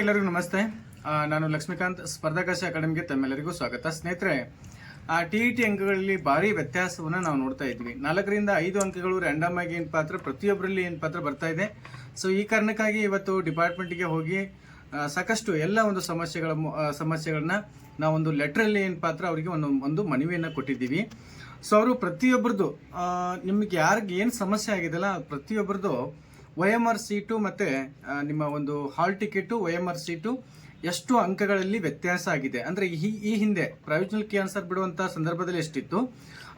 ಎಲ್ಲರಿಗೂ ನಮಸ್ತೆ. ನಾನು ಲಕ್ಷ್ಮೀಕಾಂತ್, ಸ್ಪರ್ಧಾಕಾಶ ಅಕಾಡೆಮಿಗೆ ತಮ್ಮೆಲ್ಲರಿಗೂ ಸ್ವಾಗತ. ಸ್ನೇಹಿತರೆ ಟಿ ಇ ಟಿ ಅಂಕಗಳಲ್ಲಿ ಭಾರಿ ವ್ಯತ್ಯಾಸವನ್ನು ನಾವು ನೋಡ್ತಾ ಇದ್ವಿ. ನಾಲ್ಕರಿಂದ ಐದು ಅಂಕಗಳು ರ್ಯಾಂಡಮ್ ಆಗಿ ಏನು ಪಾತ್ರ ಪ್ರತಿಯೊಬ್ಬರಲ್ಲಿ ಏನು ಪಾತ್ರ ಬರ್ತಾ ಇದೆ. ಸೊ ಈ ಕಾರಣಕ್ಕಾಗಿ ಇವತ್ತು ಡಿಪಾರ್ಟ್ಮೆಂಟ್ಗೆ ಹೋಗಿ ಸಾಕಷ್ಟು ಎಲ್ಲ ಒಂದು ಸಮಸ್ಯೆಗಳ ಸಮಸ್ಯೆಗಳನ್ನ ನಾವೊಂದು ಲೆಟ್ರಲ್ಲಿ ಏನು ಪಾತ್ರ ಅವರಿಗೆ ಒಂದು ಒಂದು ಮನವಿಯನ್ನು ಕೊಟ್ಟಿದ್ದೀವಿ. ಸೊ ಅವರು ಪ್ರತಿಯೊಬ್ಬರದು ನಿಮಗೆ ಯಾರಿಗೆ ಏನು ಸಮಸ್ಯೆ ಆಗಿದೆಲ್ಲ ಪ್ರತಿಯೊಬ್ಬರದು ಒ ಎಂ ಆರ್ ಸೀಟು ಮತ್ತು ನಿಮ್ಮ ಒಂದು hall ticket Y M R seat ಎಷ್ಟು ಅಂಕಗಳಲ್ಲಿ ವ್ಯತ್ಯಾಸ ಆಗಿದೆ? ಅಂದರೆ ಈ ಈ ಹಿಂದೆ ಪ್ರೊವಿಷನಲ್ ಕೀ ಆನ್ಸರ್ ಬಿಡುವಂಥ ಸಂದರ್ಭದಲ್ಲಿ ಎಷ್ಟಿತ್ತು?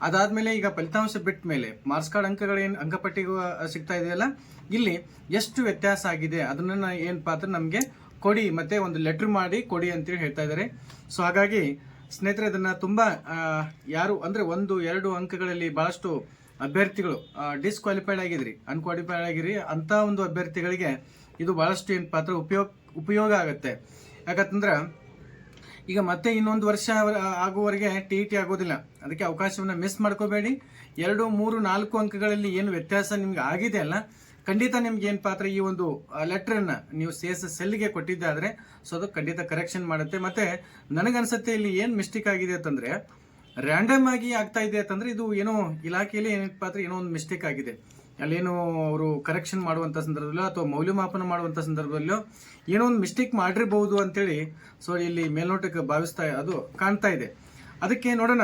ಅದಾದಮೇಲೆ ಈಗ ಫಲಿತಾಂಶ ಬಿಟ್ಟ ಮೇಲೆ ಮಾರ್ಕ್ಸ್ ಕಾರ್ಡ್ ಅಂಕಗಳೇನು ಅಂಕಪಟ್ಟಿಗೂ ಸಿಗ್ತಾ ಇದೆಯಲ್ಲ? ಇಲ್ಲಿ ಎಷ್ಟು ವ್ಯತ್ಯಾಸ ಆಗಿದೆ? ಅದನ್ನ ಏನು ಪಾತ್ರ ನಮಗೆ ಕೊಡಿ, ಮತ್ತೆ ಒಂದು ಲೆಟ್ರ್ ಮಾಡಿ ಕೊಡಿ ಅಂತೇಳಿ ಹೇಳ್ತಾ ಇದ್ದಾರೆ. ಸೊ ಹಾಗಾಗಿ ಸ್ನೇಹಿತರೆ ಅದನ್ನು ತುಂಬಾ ಯಾರು, ಅಂದ್ರೆ ಒಂದು, ಎರಡು ಅಂಕಗಳಲ್ಲಿ ಬಹಳಷ್ಟು ಅಭ್ಯರ್ಥಿಗಳು ಡಿಸ್ಕ್ವಾಲಿಫೈಡ್ ಆಗಿದ್ರಿ ಅನ್ಕ್ವಾಲಿಫೈಡ್ ಆಗಿರಿ ಅಂತ ಒಂದು ಅಭ್ಯರ್ಥಿಗಳಿಗೆ ಇದು ಬಹಳಷ್ಟು ಏನು ಪಾತ್ರ ಉಪಯೋಗ ಉಪಯೋಗ ಆಗುತ್ತೆ. ಯಾಕಂತಂದ್ರೆ, ಈಗ ಮತ್ತೆ ಇನ್ನೊಂದು ವರ್ಷ ಆಗುವವರೆಗೆ ಟಿ ಟಿ ಆಗೋದಿಲ್ಲ. ಅದಕ್ಕೆ ಅವಕಾಶವನ್ನು ಮಿಸ್ ಮಾಡ್ಕೋಬೇಡಿ. ಎರಡು, ಮೂರು, ನಾಲ್ಕು ಅಂಕಗಳಲ್ಲಿ ಏನು ವ್ಯತ್ಯಾಸ ನಿಮ್ಗೆ ಆಗಿದೆ ಅಲ್ಲ, ಖಂಡಿತ ನಿಮ್ಗೆ ಏನು ಪಾತ್ರ ಈ ಒಂದು ಲೆಟ್ರನ್ನು ನೀವು ಸಿ ಎಸ್ ಎಸ್ ಎಲ್ಗೆ ಕೊಟ್ಟಿದ್ದಾದ್ರೆ, ಸೊ ಅದು ಖಂಡಿತ ಕರೆಕ್ಷನ್ ಮಾಡುತ್ತೆ. ಮತ್ತೆ, ನನಗನ್ಸುತ್ತೆ ಇಲ್ಲಿ ಏನು ಮಿಸ್ಟೇಕ್ ಆಗಿದೆ ಅಂತಂದ್ರೆ ರ್ಯಾಂಡಮ್ ಆಗಿ ಆಗ್ತಾ ಇದೆ ಅಂತಂದ್ರೆ ಇದು ಏನೋ ಇಲಾಖೆಯಲ್ಲಿ ಏನಪ್ಪ ಪಾತ್ರ ಏನೋ ಒಂದು ಮಿಸ್ಟೇಕ್ ಆಗಿದೆ. ಅಲ್ಲೇನೋ ಅವರು ಕರೆಕ್ಷನ್ ಮಾಡುವಂಥ ಸಂದರ್ಭದಲ್ಲೋ ಅಥವಾ ಮೌಲ್ಯಮಾಪನ ಮಾಡುವಂಥ ಸಂದರ್ಭದಲ್ಲೋ ಏನೋ ಒಂದು ಮಿಸ್ಟೇಕ್ ಮಾಡಿರ್ಬೋದು ಅಂತೇಳಿ ಸೊ ಇಲ್ಲಿ ಮೇಲ್ನೋಟಕ್ಕೆ ಭಾವಿಸ್ತಾ ಅದು ಕಾಣ್ತಾ ಇದೆ. ಅದಕ್ಕೆ ನೋಡೋಣ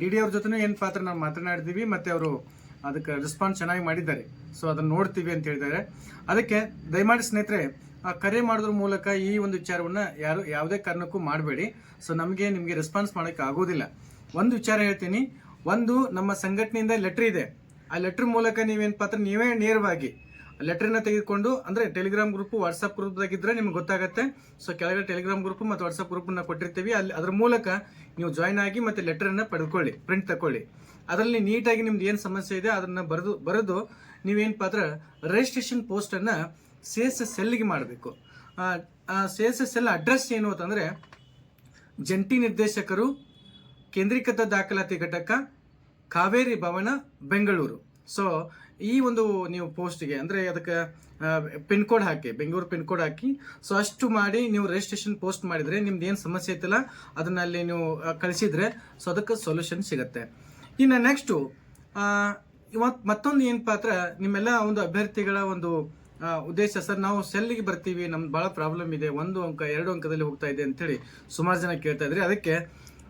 ಡಿ ಡಿ ಅವ್ರ ಜೊತೆ ಏನು ಪಾತ್ರ ನಾವು ಮಾತನಾಡಿದ್ದೀವಿ ಮತ್ತೆ ಅವರು ಅದಕ್ಕೆ ರೆಸ್ಪಾನ್ಸ್ ಚೆನ್ನಾಗಿ ಮಾಡಿದ್ದಾರೆ. ಸೊ ಅದನ್ನ ನೋಡ್ತೀವಿ ಅಂತ ಹೇಳಿದ್ದಾರೆ. ಅದಕ್ಕೆ ದಯಮಾಡಿ ಸ್ನೇಹಿತರೆ ಆ, ಕರೆ ಮಾಡೋದ್ರ ಮೂಲಕ ಈ ಒಂದು ವಿಚಾರವನ್ನ ಯಾರು ಯಾವುದೇ ಕಾರಣಕ್ಕೂ ಮಾಡಬೇಡಿ. ಸೊ ನಮಗೆ ನಿಮಗೆ ರೆಸ್ಪಾನ್ಸ್ ಮಾಡೋಕ್ಕೆ ಆಗೋದಿಲ್ಲ. ಒಂದು ವಿಚಾರ ಹೇಳ್ತೀನಿ. ಒಂದು, ನಮ್ಮ ಸಂಘಟನೆಯಿಂದ ಲೆಟರ್ ಇದೆ. ಆ ಲೆಟರ್ ಮೂಲಕ ನೀವೇನ್ ಪಾತ್ರ ನೀವೇ ನೇರವಾಗಿ ಲೆಟ್ರನ್ನ ತೆಗೆದುಕೊಂಡು, ಅಂದ್ರೆ ಟೆಲಿಗ್ರಾಮ್ ಗ್ರೂಪ್ ವಾಟ್ಸ್ಆಪ್ ಗ್ರೂಪ್ದಾಗಿದ್ದರೆ ನಿಮ್ಗೆ ಗೊತ್ತಾಗುತ್ತೆ. ಸೊ ಕೆಳಗಡೆ ಟೆಲಿಗ್ರಾಮ್ ಗ್ರೂಪ್ ಮತ್ತು ವಾಟ್ಸ್ಆಪ್ ಗ್ರೂಪನ್ನು ಕೊಟ್ಟಿರ್ತೀವಿ. ಅಲ್ಲಿ ಅದ್ರ ಮೂಲಕ ನೀವು ಜಾಯ್ನ್ ಆಗಿ ಮತ್ತೆ ಲೆಟ್ರನ್ನು ಪಡ್ಕೊಳ್ಳಿ ಪ್ರಿಂಟ್ ತಗೊಳ್ಳಿ ಅದರಲ್ಲಿ ನೀಟಾಗಿ ನಿಮ್ದು ಏನು ಸಮಸ್ಯೆ ಇದೆ ಅದನ್ನ ಬರೆದು ಬರೆದು ನೀವೇನು ಪಾತ್ರ ರಿಜಿಸ್ಟ್ರೇಷನ್ ಪೋಸ್ಟನ್ನು ಸಿ ಎಸ್ ಎಸ್ ಎಲ್ಗೆ ಮಾಡಬೇಕು. C S S L address ಏನು ಅಂತಂದರೆ ಜಂಟಿ ನಿರ್ದೇಶಕರು ಕೇಂದ್ರೀಕೃತ ದಾಖಲಾತಿ ಘಟಕ ಕಾವೇರಿ ಭವನ, ಬೆಂಗಳೂರು. ಸೊ ಈ ಒಂದು ನೀವು ಪೋಸ್ಟ್ಗೆ ಅಂದರೆ ಅದಕ್ಕೆ ಪಿನ್ ಕೋಡ್ ಹಾಕಿ, ಬೆಂಗಳೂರು ಪಿನ್ ಕೋಡ್ ಹಾಕಿ ಸೊ ಅಷ್ಟು ಮಾಡಿ ನೀವು ರಿಜಿಸ್ಟ್ರೇಷನ್ ಪೋಸ್ಟ್ ಮಾಡಿದರೆ ನಿಮ್ದು ಏನು ಸಮಸ್ಯೆ ಐತಲ್ಲ ಅದನ್ನ ಅಲ್ಲಿ ನೀವು ಕಳಿಸಿದ್ರೆ ಸೊ ಅದಕ್ಕೆ ಸೊಲ್ಯೂಷನ್ ಸಿಗುತ್ತೆ. ಇನ್ನು ನೆಕ್ಸ್ಟು ಇವತ್ತು ಮತ್ತೊಂದು ಏನು ಪಾತ್ರ, ನಿಮ್ಮೆಲ್ಲ ಒಂದು ಅಭ್ಯರ್ಥಿಗಳ ಒಂದು ಉದ್ದೇಶ, ಸರ್, ನಾವು ಸೆಲ್ಲಿಗೆ ಬರ್ತೀವಿ, ನಮ್ದು ಭಾಳ ಪ್ರಾಬ್ಲಮ್ ಇದೆ, ಒಂದು ಅಂಕ, ಎರಡು ಅಂಕದಲ್ಲಿ ಹೋಗ್ತಾ ಇದೆ ಅಂತೇಳಿ ಸುಮಾರು ಜನ ಕೇಳ್ತಾ ಇದ್ರಿ. ಅದಕ್ಕೆ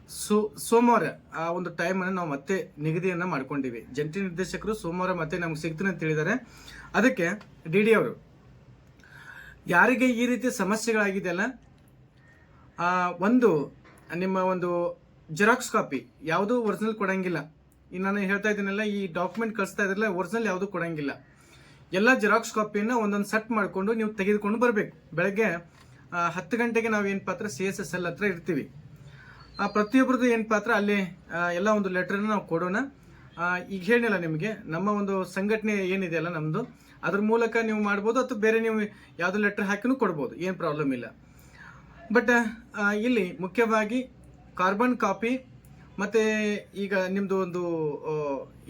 ಸೋ, ಸೋಮವಾರ ಆ ಒಂದು ಟೈಮನ್ನು ನಾವು ಮತ್ತೆ ನಿಗದಿಯನ್ನ ಮಾಡ್ಕೊಂಡಿವಿ. ಜಂಟಿ ನಿರ್ದೇಶಕರು ಸೋಮವಾರ ಮತ್ತೆ ನಮ್ಗೆ ಸಿಗ್ತೀನಿ ಅಂತ ಹೇಳಿದ್ದಾರೆ ಅದಕ್ಕೆ ಡಿ ಡಿ ಅವರು, ಯಾರಿಗೆ ಈ ರೀತಿ ಸಮಸ್ಯೆಗಳಾಗಿದೆಯಲ್ಲ ಒಂದು, ನಿಮ್ಮ ಒಂದು ಜೆರಾಕ್ಸ್ ಕಾಪಿ ಯಾವುದೂ ಒರಿಜಿನಲ್ ಕೊಡಂಗಿಲ್ಲ. ಈ ನಾನು ಹೇಳ್ತಾ ಇದ್ದೀನಲ್ಲ, ಈ ಡಾಕ್ಯುಮೆಂಟ್ ಕಳಿಸ್ತಾ ಇದ್ರಲ್ಲ ಒರಿಜಿನಲ್ ಯಾವುದೂ ಕೊಡಂಗಿಲ್ಲ. ಎಲ್ಲ ಜೆರಾಕ್ಸ್ ಕಾಪಿಯನ್ನು ಒಂದೊಂದು ಸೆಟ್ ಮಾಡಿಕೊಂಡು ನೀವು ತೆಗೆದುಕೊಂಡು ಬರಬೇಕು. ಬೆಳಗ್ಗೆ ಹತ್ತು ಗಂಟೆಗೆ ನಾವು ಏನು ಪಾತ್ರ ಸಿ ಎಸ್ ಎಸ್ ಎಲ್ ಹತ್ರ ಇರ್ತೀವಿ. ಆ ಪ್ರತಿಯೊಬ್ಬರದ್ದು ಏನು ಪಾತ್ರ? ಅಲ್ಲಿ ಎಲ್ಲ ಒಂದು ಲೆಟ್ರನ್ನ ನಾವು ಕೊಡೋಣ. ಈಗ ಹೇಳಿಲ್ಲ ನಿಮಗೆ, ನಮ್ಮ ಒಂದು ಸಂಘಟನೆ ಏನಿದೆಯಲ್ಲ ನಮ್ಮದು ಅದ್ರ ಮೂಲಕ ನೀವು ಮಾಡ್ಬೋದು ಅಥವಾ ಬೇರೆ ನೀವು ಯಾವುದೋ ಲೆಟ್ರ್ ಹಾಕಿನೂ ಕೊಡ್ಬೋದು, ಏನು ಪ್ರಾಬ್ಲಮ್ ಇಲ್ಲ. ಬಟ್ ಇಲ್ಲಿ ಮುಖ್ಯವಾಗಿ ಕಾರ್ಬನ್ ಕಾಪಿ ಮತ್ತು ಈಗ ನಿಮ್ಮದು ಒಂದು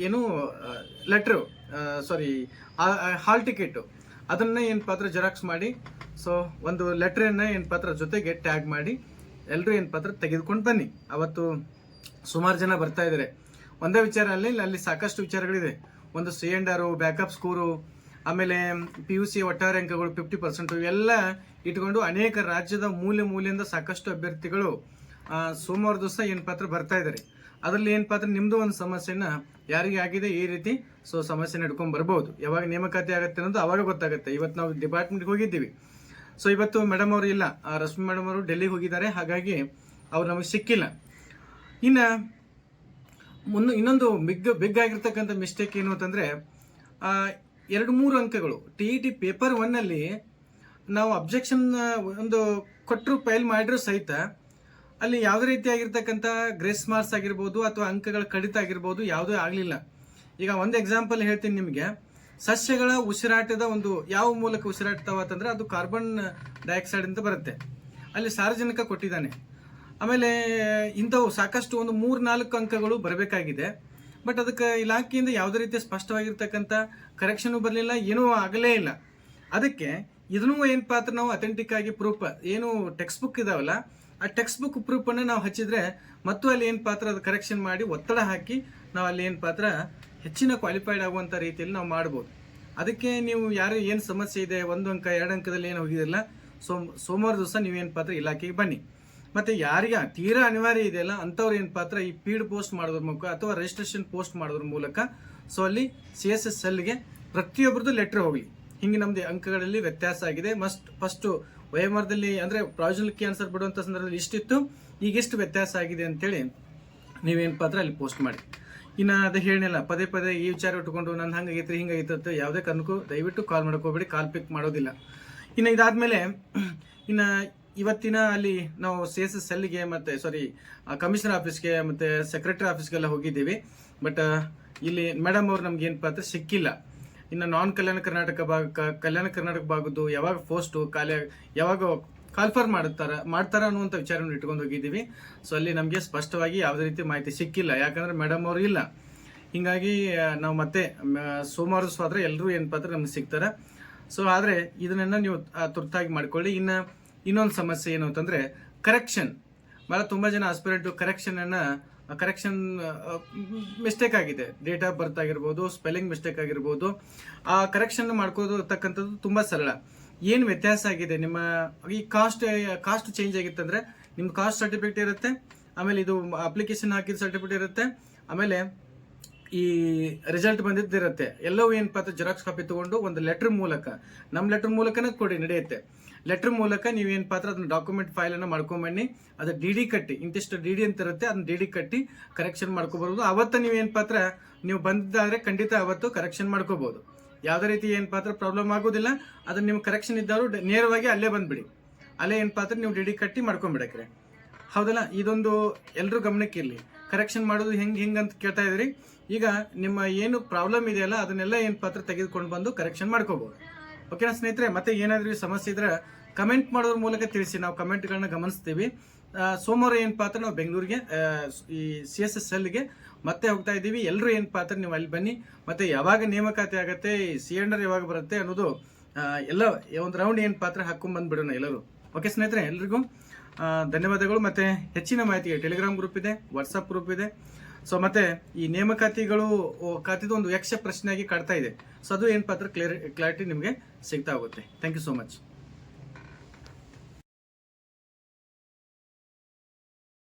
ಏನು ಲೆಟ್ರು ಸಾರಿ ಹಾಲ್ ಟಿಕೆಟು ಅದನ್ನ ಏನು ಪಾತ್ರ? ಜೆರಾಕ್ಸ್ ಮಾಡಿ ಸೊ ಒಂದು ಲೆಟ್ರನ್ನು ಏನು ಪಾತ್ರ? ಜೊತೆಗೆ ಟ್ಯಾಗ್ ಮಾಡಿ. ಎಲ್ಲರೂ ಏನು ಪಾತ್ರ ತೆಗೆದುಕೊಂಡು ಬನ್ನಿ. ಅವತ್ತು ಸುಮಾರು ಜನ ಬರ್ತಾ ಇದ್ದಾರೆ ಒಂದೇ ವಿಚಾರ ಅಲ್ಲಿ ಅಲ್ಲಿ ಸಾಕಷ್ಟು ವಿಚಾರಗಳಿದೆ. ಒಂದು ಸಿ ಎಂಡ್ ಆರು, ಬ್ಯಾಕಪ್ ಸ್ಕೋರು, ಆಮೇಲೆ ಪಿ ಯು ಸಿ ಒಟ್ಟಾರೆ ಅಂಕಗಳು ಫಿಫ್ಟಿ ಪರ್ಸೆಂಟು ಇವೆಲ್ಲ ಇಟ್ಕೊಂಡು ಅನೇಕ ರಾಜ್ಯದ ಮೂಲೆ ಮೂಲೆಯಿಂದ ಸಾಕಷ್ಟು ಅಭ್ಯರ್ಥಿಗಳು ಸೋಮವಾರ ದಿವಸ ಏನು ಪಾತ್ರ ಬರ್ತಾ ಇದ್ದಾರೆ ಅದರಲ್ಲಿ ಏನು ಪಾತ್ರ ನಿಮ್ಮದು ಒಂದು ಸಮಸ್ಯೆನ ಯಾರಿಗೆ ಆಗಿದೆ ಈ ರೀತಿ, ಸೊ ಸಮಸ್ಯೆನ ಹಿಡ್ಕೊಂಡು ಬರ್ಬೋದು. ಯಾವಾಗ ನೇಮಕಾತಿ ಆಗುತ್ತೆ ಅನ್ನೋದು ಅವಾಗ ಗೊತ್ತಾಗುತ್ತೆ. ಇವತ್ತು ನಾವು ಡಿಪಾರ್ಟ್ಮೆಂಟ್ಗೆ ಹೋಗಿದ್ದೀವಿ. ಸೊ ಇವತ್ತು ಮೇಡಮ್ ಅವರು ಇಲ್ಲ. ರಶ್ಮಿ ಮೇಡಮ್ ಅವರು ಡೆಲ್ಲಿಗೆ ಹೋಗಿದ್ದಾರೆ. ಹಾಗಾಗಿ ಅವ್ರು ನಮಗೆ ಸಿಕ್ಕಿಲ್ಲ. ಇನ್ನು ಮುನ್ನ ಇನ್ನೊಂದು ಬಿಗ್ ಬಿಗ್ ಆಗಿರ್ತಕ್ಕಂಥ ಮಿಸ್ಟೇಕ್ ಏನು ಅಂತಂದರೆ ಎರಡು ಮೂರು ಅಂಕಗಳು. ಟಿ ಇ ಟಿ ಪೇಪರ್ ಒನ್ನಲ್ಲಿ ನಾವು ಅಬ್ಜೆಕ್ಷನ್ ಒಂದು ಕೊಟ್ಟರು ಫೈಲ್ ಮಾಡಿರೋ ಸಹಿತ ಅಲ್ಲಿ ಯಾವುದೇ ರೀತಿಯಾಗಿರ್ತಕ್ಕಂಥ ಗ್ರೇಸ್ ಮಾರ್ಕ್ಸ್ ಆಗಿರ್ಬೋದು ಅಥವಾ ಅಂಕಗಳ ಕಡಿತ ಆಗಿರ್ಬೋದು ಯಾವುದೂ ಆಗಲಿಲ್ಲ. ಈಗ ಒಂದು ಎಕ್ಸಾಂಪಲ್ ಹೇಳ್ತೀನಿ ನಿಮಗೆ. ಸಸ್ಯಗಳ ಉಸಿರಾಟದ ಒಂದು ಯಾವ ಮೂಲಕ ಉಸಿರಾಡ್ತಾವ ಅಂತಂದ್ರೆ ಅದು ಕಾರ್ಬನ್ ಡೈಆಕ್ಸೈಡ್ ಅಂತ ಬರುತ್ತೆ. ಅಲ್ಲಿ ಸಾರ್ವಜನಿಕ ಕೊಟ್ಟಿದ್ದಾನೆ. ಆಮೇಲೆ ಇಂಥವು ಸಾಕಷ್ಟು ಒಂದು ಮೂರು ನಾಲ್ಕು ಅಂಕಗಳು ಬರಬೇಕಾಗಿದೆ. ಬಟ್ ಅದಕ್ಕೆ ಇಲಾಖೆಯಿಂದ ಯಾವುದೇ ರೀತಿಯ ಸ್ಪಷ್ಟವಾಗಿರ್ತಕ್ಕಂಥ ಕರೆಕ್ಷನು ಬರಲಿಲ್ಲ, ಏನೂ ಆಗಲೇ ಇಲ್ಲ. ಅದಕ್ಕೆ ಇದನ್ನು ಏನು ಪಾತ್ರ ನಾವು ಅಥೆಂಟಿಕ್ ಆಗಿ ಪ್ರೂಫ್ ಏನು ಟೆಕ್ಸ್ಟ್ ಬುಕ್ ಇದಾವಲ್ಲ, ಆ ಟೆಕ್ಸ್ಟ್ ಬುಕ್ ಪ್ರೂಫ್ ಅನ್ನ ನಾವು ಹಚ್ಚಿದ್ರೆ ಮತ್ತು ಅಲ್ಲಿ ಏನು ಪಾತ್ರ ಅದು ಕರೆಕ್ಷನ್ ಮಾಡಿ ಒತ್ತಡ ಹಾಕಿ ನಾವು ಅಲ್ಲಿ ಏನು ಪಾತ್ರ ಹೆಚ್ಚಿನ ಕ್ವಾಲಿಫೈಡ್ ಆಗುವಂತ ರೀತಿಯಲ್ಲಿ ನಾವು ಮಾಡ್ಬೋದು. ಅದಕ್ಕೆ ನೀವು ಯಾರು ಏನು ಸಮಸ್ಯೆ ಇದೆ, ಒಂದು ಅಂಕ, ಎರಡು ಅಂಕದಲ್ಲಿ ಏನು ಹೋಗಿದಿಲ್ಲ ಸೋಮ್, ಸೋಮವಾರ ದಿವಸ ನೀವೇನು ಪಾತ್ರ ಇಲಾಖೆಗೆ ಬನ್ನಿ. ಮತ್ತೆ ಯಾರಿಗೆ ತೀರಾ ಅನಿವಾರ್ಯ ಇದೆಯಲ್ಲ ಅಂಥವ್ರು ಏನು ಪಾತ್ರ ಈ ಪೀಡ್ ಪೋಸ್ಟ್ ಮಾಡೋದ್ರ ಮೂಲಕ ಅಥವಾ ರಿಜಿಸ್ಟ್ರೇಷನ್ ಪೋಸ್ಟ್ ಮಾಡೋದ್ರ ಮೂಲಕ ಸೊ ಅಲ್ಲಿ ಸಿ ಎಸ್ ಎಸ್ ಎಲ್ಗೆ ಪ್ರತಿಯೊಬ್ಬರದ್ದು ಲೆಟ್ರ್ ಹೋಗಲಿ. ಹಿಂಗೆ ನಮ್ದು ಅಂಕಗಳಲ್ಲಿ ವ್ಯತ್ಯಾಸ ಆಗಿದೆ. ಮಸ್ಟ್ ಫಸ್ಟು ವಯಮರದಲ್ಲಿ ಅಂದರೆ ಪ್ರಾವಿಷನಲ್ ಆನ್ಸರ್ ಬಿಡುವಂಥ ಸಂದರ್ಭದಲ್ಲಿ ಇಷ್ಟಿತ್ತು, ಈಗ ಎಷ್ಟು ವ್ಯತ್ಯಾಸ ಆಗಿದೆ ಅಂತೇಳಿ ನೀವೇನು ಪಾತ್ರ ಅಲ್ಲಿ ಪೋಸ್ಟ್ ಮಾಡಿ. ಇನ್ನು ಅದು ಹೇಳಿಲ್ಲ ಪದೇ ಪದೇ ಈ ವಿಚಾರ ಇಟ್ಕೊಂಡು ನನ್ನ ಹಂಗಾಗೈತ್ರಿ ಹಿಂಗಾಗಿತ್ತು ಅಂತ ಯಾವುದೇ ಕಾರಣಕ್ಕೂ ದಯವಿಟ್ಟು ಕಾಲ್ ಮಾಡ್ಕೋಬೇಡಿ ಕಾಲ್ ಪಿಕ್ ಮಾಡೋದಿಲ್ಲ. ಇನ್ನು ಇದಾದ್ಮೇಲೆ, ಇನ್ನು ಇವತ್ತಿನ ಅಲ್ಲಿ ನಾವು ಸಿ ಎಸ್ ಎಸ್ ಎಲ್ಗೆ ಮತ್ತು ಸಾರಿ ಕಮಿಷನರ್ ಆಫೀಸ್ಗೆ ಮತ್ತು ಸೆಕ್ರೆಟರಿ ಆಫೀಸ್ಗೆಲ್ಲ ಹೋಗಿದ್ದೀವಿ. ಬಟ್ ಇಲ್ಲಿ ಮೇಡಮ್ ಅವ್ರು ನಮ್ಗೆ ಏನು ಪಾತ್ರ ಸಿಕ್ಕಿಲ್ಲ. ಇನ್ನು ನಾನ್ ಕಲ್ಯಾಣ ಕರ್ನಾಟಕ ಭಾಗ ಕಲ್ಯಾಣ ಕರ್ನಾಟಕ ಭಾಗದ್ದು ಯಾವಾಗ ಪೋಸ್ಟು ಖಾಲಿ ಯಾವಾಗ ಕಾಲ್ಫರ್ ಮಾಡುತ್ತಾರ ಮಾಡ್ತಾರೆ ಅನ್ನುವಂಥ ವಿಚಾರವನ್ನು ಇಟ್ಕೊಂಡು ಹೋಗಿದ್ದೀವಿ. ಸೊ ಅಲ್ಲಿ ನಮಗೆ ಸ್ಪಷ್ಟವಾಗಿ ಯಾವುದೇ ರೀತಿ ಮಾಹಿತಿ ಸಿಕ್ಕಿಲ್ಲ. ಯಾಕಂದ್ರೆ ಮೇಡಮ್ ಅವರು ಇಲ್ಲ. ಹಿಂಗಾಗಿ ನಾವು ಮತ್ತೆ ಸೋಮವಾರ ಸ್ವಾದ್ರೆ ಎಲ್ಲರೂ ಏನಪ್ಪ ಅಂದ್ರೆ ನಮ್ಗೆ ಸಿಗ್ತಾರೆ. ಸೊ ಆದರೆ ಇದನ್ನೆಲ್ಲ ನೀವು ತುರ್ತಾಗಿ ಮಾಡ್ಕೊಳ್ಳಿ. ಇನ್ನು, ಇನ್ನೊಂದು ಸಮಸ್ಯೆ ಏನು ಅಂತಂದ್ರೆ ಕರೆಕ್ಷನ್ ಭಾಳ ತುಂಬ ಜನ ಆಸ್ಪಿರೆಂಟು ಕರೆಕ್ಷನನ್ನು ಕರೆಕ್ಷನ್ ಮಿಸ್ಟೇಕ್ ಆಗಿದೆ. ಡೇಟ್ ಆಫ್ ಬರ್ತ್ ಆಗಿರ್ಬೋದು ಸ್ಪೆಲ್ಲಿಂಗ್ ಮಿಸ್ಟೇಕ್ ಆಗಿರ್ಬೋದು. ಆ ಕರೆಕ್ಷನ್ ಮಾಡ್ಕೋತಕ್ಕಂಥದ್ದು ತುಂಬ ಸರಳ. ಏನು ವ್ಯತ್ಯಾಸ ಆಗಿದೆ? ನಿಮ್ಮ ಈ ಕಾಸ್ಟ್ ಕಾಸ್ಟ್ ಚೇಂಜ್ ಆಗಿತ್ತಂದ್ರೆ ನಿಮ್ಮ ಕಾಸ್ಟ್ ಸರ್ಟಿಫಿಕೇಟ್ ಇರುತ್ತೆ, ಆಮೇಲೆ ಇದು ಅಪ್ಲಿಕೇಶನ್ ಹಾಕಿದ ಸರ್ಟಿಫಿಕೇಟ್ ಇರುತ್ತೆ, ಆಮೇಲೆ ಈ ರಿಸಲ್ಟ್ ಬಂದಿದ್ದಿರುತ್ತೆ. ಎಲ್ಲವೂ ಏನಪ್ಪ ಅಂತ ಜೆರಾಕ್ಸ್ ಕಾಪಿ ತಗೊಂಡು ಒಂದು ಲೆಟರ್ ಮೂಲಕ ನಮ್ಮ ಲೆಟರ್ ಮೂಲಕನೇ ಕೊಡಿ, ನಡೆಯುತ್ತೆ. ಲೆಟರ್ ಮೂಲಕ ನೀವೇನು ಪಾತ್ರ ಅದನ್ನ ಡಾಕ್ಯುಮೆಂಟ್ ಫೈಲ್ ಅನ್ನ ಮಾಡ್ಕೊಂಬನ್ನಿ, ಅದು ಡಿ ಡಿ ಕಟ್ಟಿ, ಇಂತಿಷ್ಟು ಡಿ ಡಿ ಅಂತ ಇರುತ್ತೆ, ಅದನ್ನ ಡಿ ಡಿ ಕಟ್ಟಿ ಕರೆಕ್ಷನ್ ಮಾಡ್ಕೋಬಹುದು ಅವತ್ತ ನೀವೇನು ಪಾತ್ರ ನೀವು ಬಂದಿದ್ದಾದರೆ ಖಂಡಿತ ಅವತ್ತು ಕರೆಕ್ಷನ್ ಮಾಡ್ಕೋಬಹುದು ಯಾವುದೇ ರೀತಿ ಏನು ಪಾತ್ರ ಪ್ರಾಬ್ಲಮ್ ಆಗೋದಿಲ್ಲ. ಅದನ್ನ ನಿಮ್ಗೆ ಕರೆಕ್ಷನ್ ಇದ್ದವರು ನೇರವಾಗಿ ಅಲ್ಲೇ ಬಂದ್ಬಿಡಿ. ಅಲ್ಲೇ ಏನು ಪಾತ್ರ ನೀವು ಡಿಡಿ ಕಟ್ಟಿ ಮಾಡ್ಕೊಂಡ್ಬಿಡಕ್ರೆ. ಹೌದಲ್ಲ? ಇದೊಂದು ಎಲ್ಲರೂ ಗಮನಕ್ಕೆ ಇರಲಿ ಕರೆಕ್ಷನ್ ಮಾಡೋದು ಹೆಂಗೆ ಹಿಂಗೆ ಅಂತ ಕೇಳ್ತಾ ಇದ್ರಿ. ಈಗ ನಿಮ್ಮ ಏನು ಪ್ರಾಬ್ಲಮ್ ಇದೆಯಲ್ಲ, ಅದನ್ನೆಲ್ಲ ಏನು ಪಾತ್ರ ತೆಗೆದುಕೊಂಡು ಬಂದು ಕರೆಕ್ಷನ್ ಮಾಡ್ಕೋಬಹುದು ಓಕೆನಾ ಸ್ನೇಹಿತರೆ, ಮತ್ತೆ ಏನಾದರೂ ಸಮಸ್ಯೆ ಇದ್ರೆ ಕಮೆಂಟ್ ಮಾಡೋದ್ರ ಮೂಲಕ ತಿಳಿಸಿ. ನಾವು ಕಮೆಂಟ್ಗಳನ್ನ ಗಮನಿಸ್ತೀವಿ. ಸೋಮವಾರ ಏನು ಪಾತ್ರ? ನಾವು ಬೆಂಗಳೂರಿಗೆ ಈ ಸಿ ಎಸ್ ಎಸ್ ಎಲ್ಗೆ ಮತ್ತೆ ಹೋಗ್ತಾ ಇದ್ದೀವಿ. ಎಲ್ಲರೂ ಏನು ಪಾತ್ರ? ನೀವು ಅಲ್ಲಿ ಬನ್ನಿ. ಮತ್ತೆ ಯಾವಾಗ ನೇಮಕಾತಿ ಆಗುತ್ತೆ ಸಿ ಎಂಡರ್ ಯಾವಾಗ ಬರುತ್ತೆ ಅನ್ನೋದು ಎಲ್ಲ, ಒಂದು ರೌಂಡ್ ಏನು ಪಾತ್ರ ಹಾಕೊಂಡ್ ಬಂದ್ಬಿಡೋಣ ಎಲ್ಲರೂ. ಓಕೆ ಸ್ನೇಹಿತರೆ, ಎಲ್ರಿಗೂ ಧನ್ಯವಾದಗಳು. ಮತ್ತೆ ಹೆಚ್ಚಿನ ಮಾಹಿತಿಗೆ ಟೆಲಿಗ್ರಾಮ್ ಗ್ರೂಪ್ ಇದೆ ವಾಟ್ಸಪ್ ಗ್ರೂಪ್ ಇದೆ. ಸೊ ಮತ್ತೆ ಈ ನೇಮಕಾತಿಗಳು ಖಾತೆದು ಒಂದು ಯಕ್ಷ ಪ್ರಶ್ನೆಯಾಗಿ ಕಾಡ್ತಾ ಇದೆ. ಸೊ ಅದು ಏನು ಪಾತ್ರ? ಕ್ಲಿಯರ್, ಕ್ಲಾರಿಟಿ ನಿಮಗೆ ಸಿಗ್ತಾ ಹೋಗುತ್ತೆ. Thank you so much